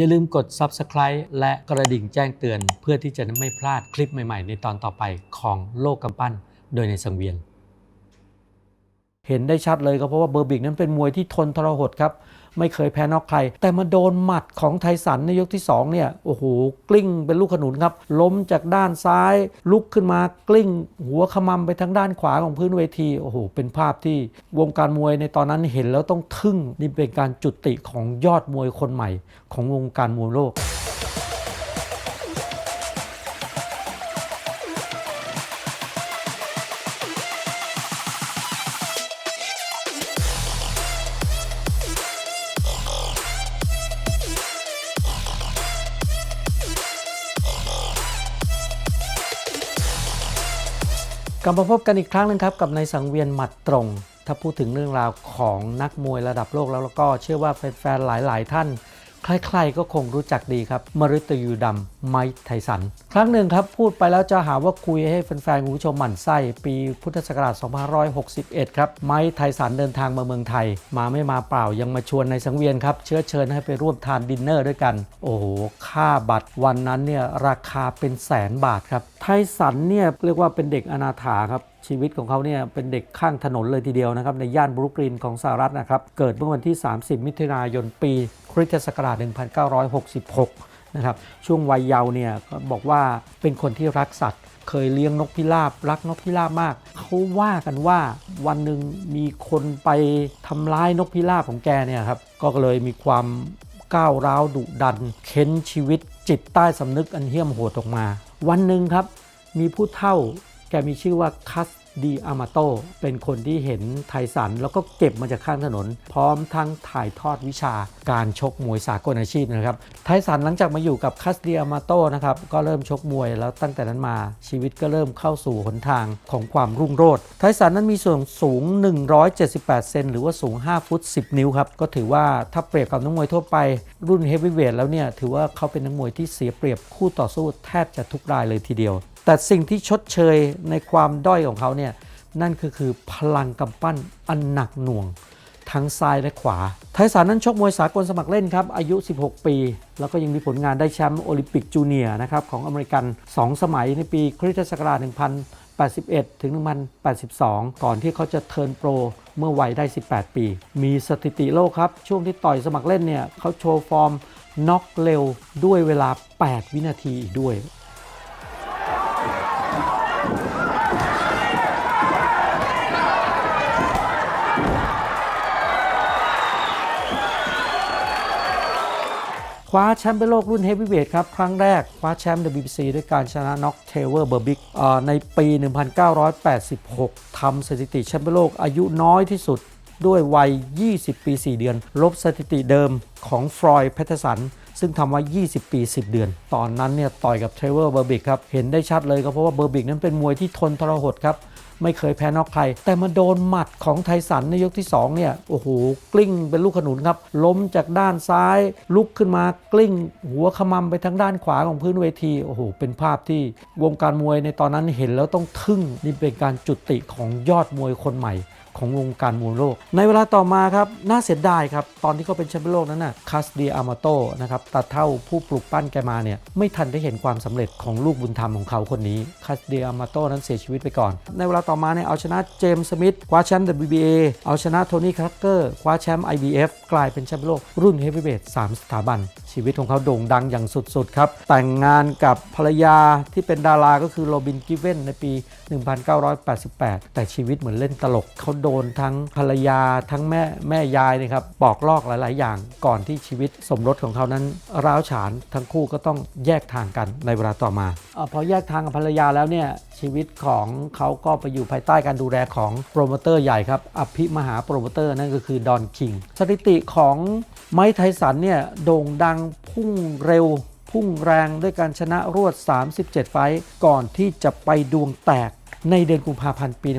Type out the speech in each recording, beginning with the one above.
อย่าลืมกด Subscribe และกระดิ่งแจ้งเตือน เพื่อที่จะไม่พลาดคลิปใหม่ ๆ ในตอนต่อไปของโลกกำปั้น โดยในสังเวียน เห็นได้ชัดเลยก็เพราะว่าเบอร์บิกนั้นเป็นมวยที่ทนทรหดครับ ไม่เคยแพ้นอกใคร แต่มาโดนหมัดของไทสันในยกที่ 2 เนี่ย โอ้โห กลิ้งเป็นลูกขนุนครับ ล้มจากด้านซ้าย ลุกขึ้นมากลิ้ง หัวขมำไปทางด้านขวาของพื้นเวที โอ้โห เป็นภาพที่วงการมวยในตอนนั้นเห็นแล้วต้องทึ่งนี่เป็นการจุติของยอดมวยคนใหม่ ของวงการมวยโลก กลับมาพบกันอีกครั้งหนึงครับกับในสังเวียนหมัดตรง ถ้าพูดถึงเรื่องราวของนักมวยระดับโลกแล้วแล้วก็เชื่อว่าแฟนๆหลาย ๆ ท่าน ใครๆก็คงรู้จักดีครับมริตยูดำไมค์ไทสัน ครั้งหนึ่งครับ พูดไปแล้วจะหาว่าคุยให้แฟนๆคุณผู้ชมหมั่นไส้ ปีพุทธศักราช 2561 ครับ ไมค์ไทสันเดินทางมาเมืองไทย มาไม่มาเปล่ายังมาชวนในสังเวียนครับ เชื้อเชิญให้ไปร่วมทานดินเนอร์ด้วยกัน โอ้โห ค่าบัตรวันนั้นเนี่ยราคาเป็นแสนบาทครับไทสันเนี่ยเรียกว่าเป็นเด็กอนาถาครับชีวิตของเขาเนี่ยเป็นเด็กข้างถนนเลยทีเดียวนะครับในย่านบรุกลินของสหรัฐนะครับเกิดเมื่อวันที่ 30 มิถุนายนปี ริสตศักราช 1966 นะครับ ช่วงวัยเยาว์เนี่ยก็บอกว่าเป็นคนที่รักสัตว์ เคยเลี้ยงนกพิราบ รักนกพิราบมาก เขาว่ากันว่าวันหนึ่งมีคนไปทำร้ายนกพิราบของแกเนี่ยครับ ก็เลยมีความก้าวร้าวดุดัน เค้นชีวิตจิตใต้สำนึกอันเหี้ยมโหดออกมา วันหนึ่งครับ มีผู้เฒ่า แกมีชื่อว่าคัส ดีอามาโตเป็นคนที่เห็นไทสัน แล้วก็เก็บมาจากข้างถนน พร้อมทั้งถ่ายทอดวิชาการชกมวยสากลอาชีพนะครับไทสันหลังจากมาอยู่กับคัสดีอามาโตนะครับก็เริ่มชกมวยแล้วตั้งแต่นั้นมาชีวิตก็เริ่มเข้าสู่หนทางของความรุ่งโรจน์ไทสันนั้นมีส่วนสูง 178 เซนหรือว่าสูง 5 ฟุต 10 นิ้วครับก็ถือว่าถ้าเปรียบกับนักมวยทั่วไป รุ่นเฮฟวีเวทแล้วเนี่ยถือว่าเขาเป็นนักมวยที่เสียเปรียบคู่ต่อสู้แทบจะทุกรายเลยทีเดียว แต่สิ่งที่ชดเชยในความด้อยของเขาเนี่ยนั่นก็คือพลังกำปั้นอันหนักหน่วง ทั้งซ้ายและขวา ไทยสันนั้นชกมวยสากลสมัครเล่นครับ อายุ 16 ปี แล้วก็ยังมีผลงานได้แชมป์โอลิมปิกจูเนียร์นะครับของอเมริกัน 2 สมัยในปีคริสตศักราช1081 ถึง 1082 ก่อนที่เขาจะเทิร์นโปร เมื่อวัยได้ 18 ปี มีสถิติโลกครับ ช่วงที่ต่อยสมัครเล่นเนี่ยเขาโชว์ฟอร์มน็อกเร็วด้วยเวลา 8 วินาทีอีกด้วย คว้าแชมป์เป็นโลกรุ่นเฮฟวีเวทครับ ครั้งแรกคว้าแชมป์ WBC ด้วยการชนะน็อกเทเวอร์เบอร์บิกในปี 1986 ทำสถิติแชมป์เป็นโลกอายุน้อยที่สุดด้วยวัย 20 ปี 4 เดือน ลบสถิติเดิมของฟรอยด์แพทเทสัน ซึ่งทำไว้ 20 ปี 10 เดือน ตอนนั้นเนี่ยต่อยกับเทรเวอร์เบอร์บิกครับ เห็นได้ชัดเลยก็เพราะว่าเบอร์บิกนั้นเป็นมวยที่ทนทรหดครับ ไม่เคยแพ้นอกใคร แต่มาโดนหมัดของไทสันในยกที่2เนี่ยโอ้โหกลิ้งเป็นลูกขนุนครับ ล้มจากด้านซ้าย ลุกขึ้นมากลิ้ง หัวขมำไปทางด้านขวาของพื้นเวทีโอ้โหเป็นภาพที่วงการมวยในตอนนั้นเห็นแล้วต้องทึ่งนี่เป็นการจุติของยอดมวยคนใหม่ ของวงการมวยโลก ในเวลาต่อมาครับน่าเสียดายครับ ตอนที่เขาเป็นแชมป์โลกนั้นน่ะคัสเดียอามาโตนะครับตาเท่าผู้ปลูกปั้นแกมาเนี่ยไม่ทันได้เห็นความสำเร็จของลูกบุญธรรมของเขาคนนี้คัสเดียอามาโตนั้นเสียชีวิตไปก่อน ในเวลาต่อมาเนี่ยเอาชนะเจมส์สมิธคว้าแชมป์ WBA เอาชนะโทนี่ครักเกอร์คว้าแชมป์ IBF กลายเป็นแชมป์โลกรุ่นเฮฟวีเวท3สถาบันชีวิตของเขาโด่งดังอย่างสุดๆครับ แต่งงานกับภรรยาที่เป็นดาราก็คือโรบินกิเวนในปี 1988 แต่ชีวิตเหมือนเล่นตลกเขาโดนทั้งภรรยาทั้งแม่แม่ยายนะครับบอกลอกหลาย ๆ อย่างก่อนที่ชีวิตสมรสของเขานั้นร้าวฉานทั้งคู่ก็ต้องแยกทางกันในเวลาต่อมาอาพอแยกทางกับภรรยาแล้วเนี่ยชีวิตของเขาก็ไปอยู่ภายใต้การดูแลของโปรโมเตอร์ใหญ่ครับ อภิมหาโปรโมเตอร์นั่นก็คือดอนคิง สถิติของไมค์ไทสันเนี่ยโด่งดังพุ่งเร็ว พุ่งแรงด้วยการชนะรวด 37 ไฟต์ก่อนที่จะไปดวงแตก ในเดือนกุมภาพันธ์ปี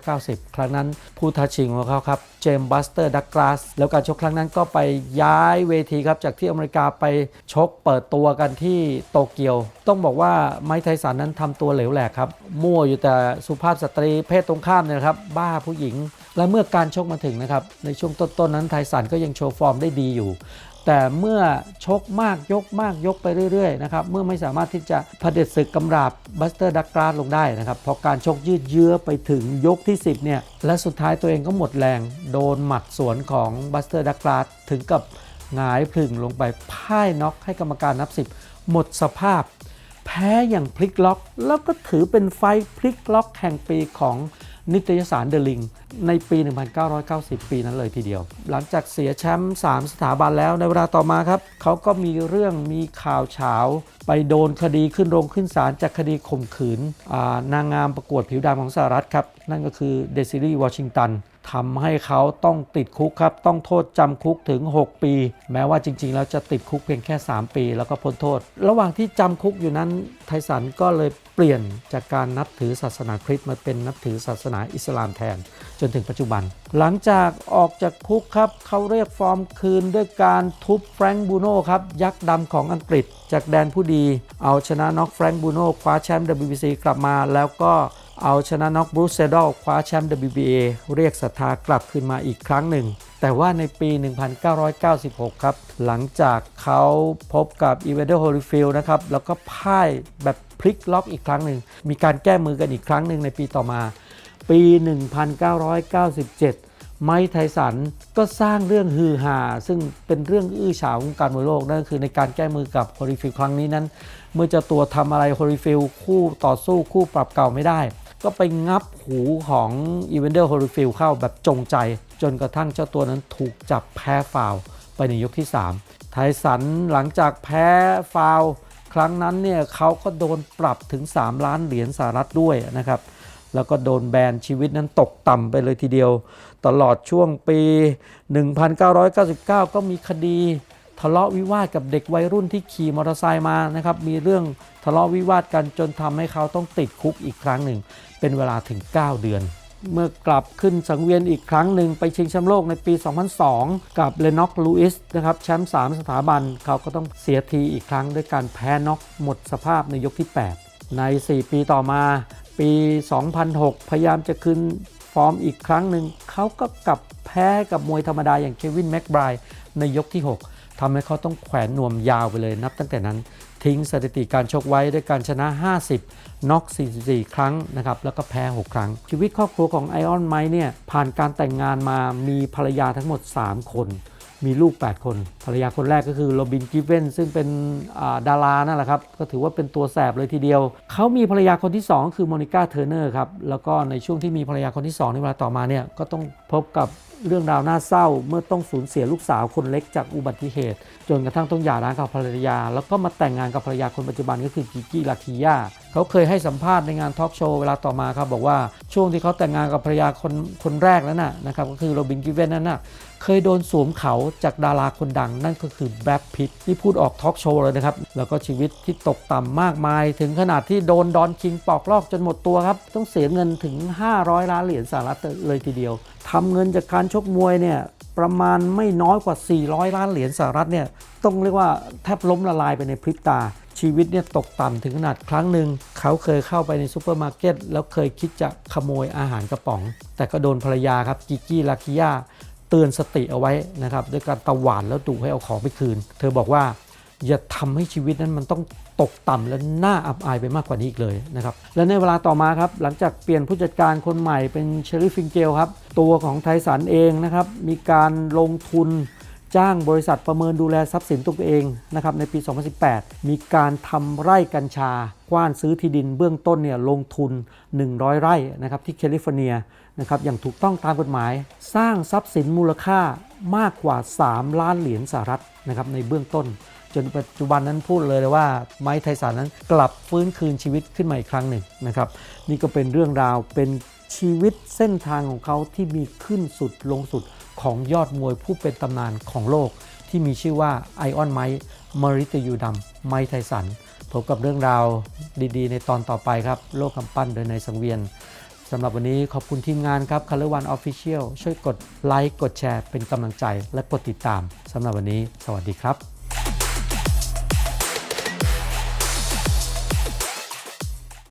1990 ครั้งนั้นผู้ท้าชิงของเขาครับเจมส์บัสเตอร์ดักกลาสแล้วการชกครั้งนั้นก็ไปย้ายเวทีครับจากที่อเมริกาไปชกเปิดตัวกันที่โตเกียว ต้องบอกว่าไมค์ไทสันนั้นทำตัวเหลวแหลกครับ มั่วอยู่แต่สุภาพสตรีเพศตรงข้ามเนี่ยนะครับ บ้าผู้หญิงและเมื่อการชกมาถึงนะครับ ในช่วงต้นๆนั้นไทสันก็ยังโชว์ฟอร์มได้ดีอยู่ แต่เมื่อชกมากยกมากยกไปเรื่อยๆนะครับเมื่อไม่สามารถที่จะเผด็จศึกกำราบบัสเตอร์ดักกราสลงได้นะครับพอการชกยืดเยื้อไปถึงยกที่ 10เนี่ยและสุดท้ายตัวเองก็หมดแรง โดนหมัดสวนของบัสเตอร์ดักกราสถึงกับหงายพลึงลงไปพ่ายน็อกให้กรรมการนับ 10 หมดสภาพ แพ้อย่างพลิกล็อก แล้วก็ถือเป็นไฟพลิกล็อกแห่งปีของ นิตยสารเดลิงในปี 1990 ปีนั้นเลยทีเดียว หลังจากเสียแชมป์3สถาบันแล้วในเวลาต่อมาครับเขาก็มีเรื่องมีข่าวเฉาไปโดนคดีขึ้นโรงขึ้นศาลจากคดีข่มขืนนางงามประกวดผิวดำของสหรัฐครับนั่นก็คือเดซิลี่วอชิงตันทำให้เขาต้องติดคุกครับ ต้องโทษจำคุกถึง 6 ปี แม้ว่าจริง ๆ แล้วจะติดคุกเพียงแค่ 3 ปี แล้วก็พ้นโทษ ระหว่างที่จำคุกอยู่นั้นไทสันก็เลย เปลี่ยนจากการนับถือศาสนาคริสต์มาเป็นนับถือศาสนาอิสลามแทน จนถึงปัจจุบัน หลังจากออกจากคุกครับเขาเรียกฟอร์มคืนด้วยการทุบแฟรงค์บูโน่ครับยักษ์ดำของอังกฤษ จากแดนผู้ดี เอาชนะน็อกแฟรงค์บูโน่คว้าแชมป์ WBC กลับมาแล้วก็ เอาชนะน็อกบรูซเซดอลคว้าแชมป์ WBA เรียกศรัทธากลับคืนมาอีกครั้งหนึ่ง แต่ว่าในปี 1996 ครับ หลังจากเขาพบกับอีเวนเดอร์โฮลิฟิลนะครับ แล้วก็พ่ายแบบพลิกล็อกอีกครั้งหนึ่ง มีการแก้มือกันอีกครั้งหนึ่งในปีต่อมา ปี 1997ไมค์ไทสันก็สร้างเรื่องฮือฮาซึ่งเป็นเรื่องอื้อฉาวของการมวยโลก นั่นคือในการแก้มือกับโฮลิฟิลครั้งนี้นั้น เมื่อจ้าตัวทำอะไรโฮลิฟิลคู่ต่อสู้คู่ปรับเก่าไม่ได้ ก็ไปงับหูของอีเวนเดอร์โฮลิฟิลเข้าแบบจงใจ จนกระทั่งเจ้าตัวนั้นถูกจับแพ้ฟาวไปในยกที่ 3 ไทสันหลังจากแพ้ฟาวครั้งนั้นเนี่ยเขาก็โดนปรับถึง 3 ล้านเหรียญสหรัฐด้วยนะครับ แล้วก็โดนแบนชีวิตนั้นตกต่ำไปเลยทีเดียว ตลอดช่วงปี 1999 ก็มีคดี ทะเลาะวิวาทกับเด็กวัยรุ่นที่ขี่มอเตอร์ไซค์มานะครับมีเรื่องทะเลาะวิวาทกันจนทำให้เขาต้องติดคุกอีกครั้งหนึ่ง เป็นเวลาถึง 9 เดือน เมื่อกลับขึ้นสังเวียนอีกครั้งหนึ่งไปชิงแชมป์โลกในปี 2002 กับเลน็อกลูอิสนะครับแชมป์3สถาบันเขาก็ต้องเสียทีอีกครั้งด้วยการแพ้น็อกหมดสภาพในยกที่ 8 ใน 4 ปีต่อมาปี 2006 พยายามจะขึ้นฟอร์มอีกครั้งหนึ่งเขาก็กลับแพ้กับมวยธรรมดาอย่างเควินแม็กไบร์ในยกที่ 6 ทำให้เขาต้องแขวนนวมยาวไปเลยนับตั้งแต่นั้น ทิ้งสถิติการชกไว้ด้วยการชนะ 50น็อก44 ครั้งนะครับแล้วก็แพ้ 6 ครั้ง ชีวิตครอบครัวของไอออนไมเนี่ยผ่านการแต่งงานมามีภรรยาทั้งหมด 3 คน มีลูก 8 คน ภรรยาคนแรกก็คือโรบินกิฟเวนซึ่งเป็นาดารานั่นแหละครับ ก็ถือว่าเป็นตัวแสบเลยทีเดียว เขามีภรรยาคนที่ 2 คือโมนิก้าเทอร์เนอร์ครับแล้วก็ในช่วงที่มีภรรยาคนที่ 2 ในเวลาต่อมาเนี่ยก็ต้องพบกับ เรื่องราวน่าเศร้าเมื่อต้องสูญเสียลูกสาวคนเล็กจากอุบัติเหตุ จนกระทั่งต้องหย่าร้างกับภรรยา แล้วก็มาแต่งงานกับภรรยาคนปัจจุบันก็คือกิกกี้ลาคิยา เขาเคยให้สัมภาษณ์ในงานทอล์กโชว์เวลาต่อมาครับบอกว่าช่วงที่เขาแต่งงานกับภรรยาคนคนแรกนั้นน่ะนะครับก็คือโรบินกิเวนนั้นน่ะเคยโดนสวมเขาจากดาราคนดังนั่นก็คือแบรดพิตที่พูดออกทอล์กโชว์เลยนะครับ แล้วก็ชีวิตที่ตกต่ำมากมาย ถึงขนาดที่โดนดอนคิงปอกลอกจนหมดตัวครับ ต้องเสียเงินถึง 500 ล้านเหรียญสหรัฐเลยทีเดียวทำเงินจากการชกมวยเนี่ยประมาณไม่น้อยกว่า 400 ล้านเหรียญสหรัฐเนี่ยต้องเรียกว่าแทบล้มละลายไปในพริบตา ชีวิตเนี่ยตกต่ำถึงขนาดครั้งหนึ่งเขาเคยเข้าไปในซูเปอร์มาร์เก็ตแล้วเคยคิดจะขโมยอาหารกระป๋อง แต่ก็โดนภรรยาครับกิกกี้ลาคิยาเตือนสติเอาไว้นะครับด้วยการตะหวานแล้วดุให้เอาของไปคืน เธอบอกว่าอย่าทำให้ชีวิตนั้นมันต้องตกต่ำและน่าอับอายไปมากกว่านี้อีกเลยนะครับและในเวลาต่อมาครับหลังจากเปลี่ยนผู้จัดการคนใหม่เป็นเชอริฟฟิงเกลครับตัวของไทสันเองนะครับมีการลงทุน จ้างบริษัทประเมินดูแลทรัพย์สินตัวเองนะครับในปี 2018 มีการทำไร่กัญชากว้านซื้อที่ดินเบื้องต้นเนี่ยลงทุน 100 ไร่นะครับที่แคลิฟอร์เนียนะครับอย่างถูกต้องตามกฎหมาย สร้างทรัพย์สินมูลค่ามากกว่า 3 ล้านเหรียญสหรัฐนะครับในเบื้องต้น จนปัจจุบันนั้นพูดเลยเลยว่าไมค์ไทยสันนั้นกลับฟื้นคืนชีวิตขึ้นมาอีกครั้งหนึ่งนะครับนี่ก็เป็นเรื่องราวเป็นชีวิตเส้นทางของเขาที่มีขึ้นสุดลงสุด ของยอดมวยผู้เป็นตำนานของโลก ที่มีชื่อว่าไอออนไมค์มาริตยูดัมไมค์ไทสันพบกับเรื่องราวดีๆ ในตอนต่อไปครับ โลกคำปั้นโดยในสังเวียนสำหรับวันนี้ขอบคุณทีมงานครับคาร์วันออฟฟิเชียลช่วยกดไลค์กดแชร์เป็นกำลังใจและกดติดตามสำหรับวันนี้ สวัสดีครับ